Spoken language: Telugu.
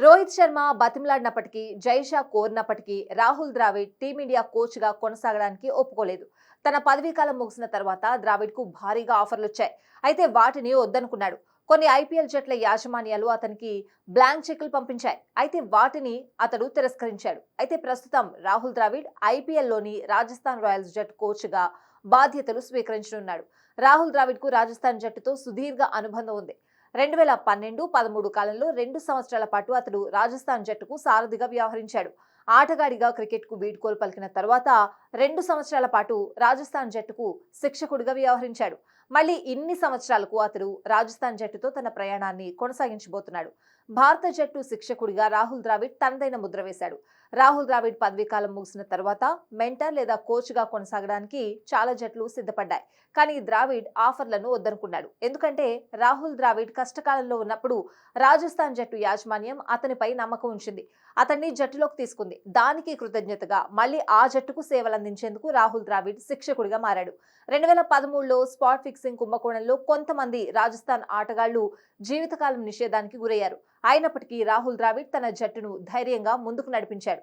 రోహిత్ శర్మ బతిమలాడినప్పటికీ జైషా కోరినప్పటికీ రాహుల్ ద్రావిడ్ టీమిండియా కోచ్గా కొనసాగడానికి ఒప్పుకోలేదు. తన పదవీకాలం ముగిసిన తర్వాత ద్రావిడ్కు భారీగా ఆఫర్లు వచ్చాయి అయితే వాటిని వద్దనుకున్నాడు. కొన్ని ఐపీఎల్ జట్ల యాజమాన్యాలు అతనికి బ్లాంక్ చెక్కులు పంపించాయి. అయితే వాటిని అతడు తిరస్కరించాడు. అయితే ప్రస్తుతం రాహుల్ ద్రావిడ్ ఐపీఎల్లోని రాజస్థాన్ రాయల్స్ జట్ కోచ్గా బాధ్యతలు స్వీకరించనున్నాడు. రాహుల్ ద్రావిడ్కు రాజస్థాన్ జట్టుతో సుదీర్ఘ అనుబంధం ఉంది. రెండు వేల పన్నెండు పదమూడు కాలంలో రెండు సంవత్సరాల పాటు అతడు రాజస్థాన్ జట్టుకు సారథిగా వ్యవహరించాడు. ఆటగాడిగా క్రికెట్కు వీడ్కోలు పలికిన తర్వాత రెండు సంవత్సరాల పాటు రాజస్థాన్ జట్టుకు శిక్షకుడిగా వ్యవహరించాడు. మళ్ళీ ఇన్ని సంవత్సరాలకు అతడు రాజస్థాన్ జట్టుతో తన ప్రయాణాన్ని కొనసాగించబోతున్నాడు. భారత జట్టు శిక్షకుడిగా రాహుల్ ద్రావిడ్ తనదైన ముద్ర వేశాడు. రాహుల్ ద్రావిడ్ పదవీకాలం ముగిసిన తర్వాత మెంటర్ లేదా కోచ్గా కొనసాగడానికి చాలా జట్లు సిద్ధపడ్డాయి. కానీ ద్రావిడ్ ఆఫర్లను వద్దనుకున్నాడు. ఎందుకంటే రాహుల్ ద్రావిడ్ కష్టకాలంలో ఉన్నప్పుడు రాజస్థాన్ జట్టు యాజమాన్యం అతనిపై నమ్మకం ఉంచింది. అతన్ని జట్టులోకి తీసుకుంది. దానికి కృతజ్ఞతగా మళ్ళీ ఆ జట్టుకు సేవలందించేందుకు రాహుల్ ద్రావిడ్ శిక్షకుడిగా మారాడు. రెండు వేల పదమూడులో స్పాట్ సింగ్ కుంభకోణంలో కొంతమంది రాజస్థాన్ ఆటగాళ్ళు జీవితకాలం నిషేధానికి గురయ్యారు. అయినప్పటికీ రాహుల్ ద్రావిడ్ తన జట్టును ధైర్యంగా ముందుకు నడిపించాడు.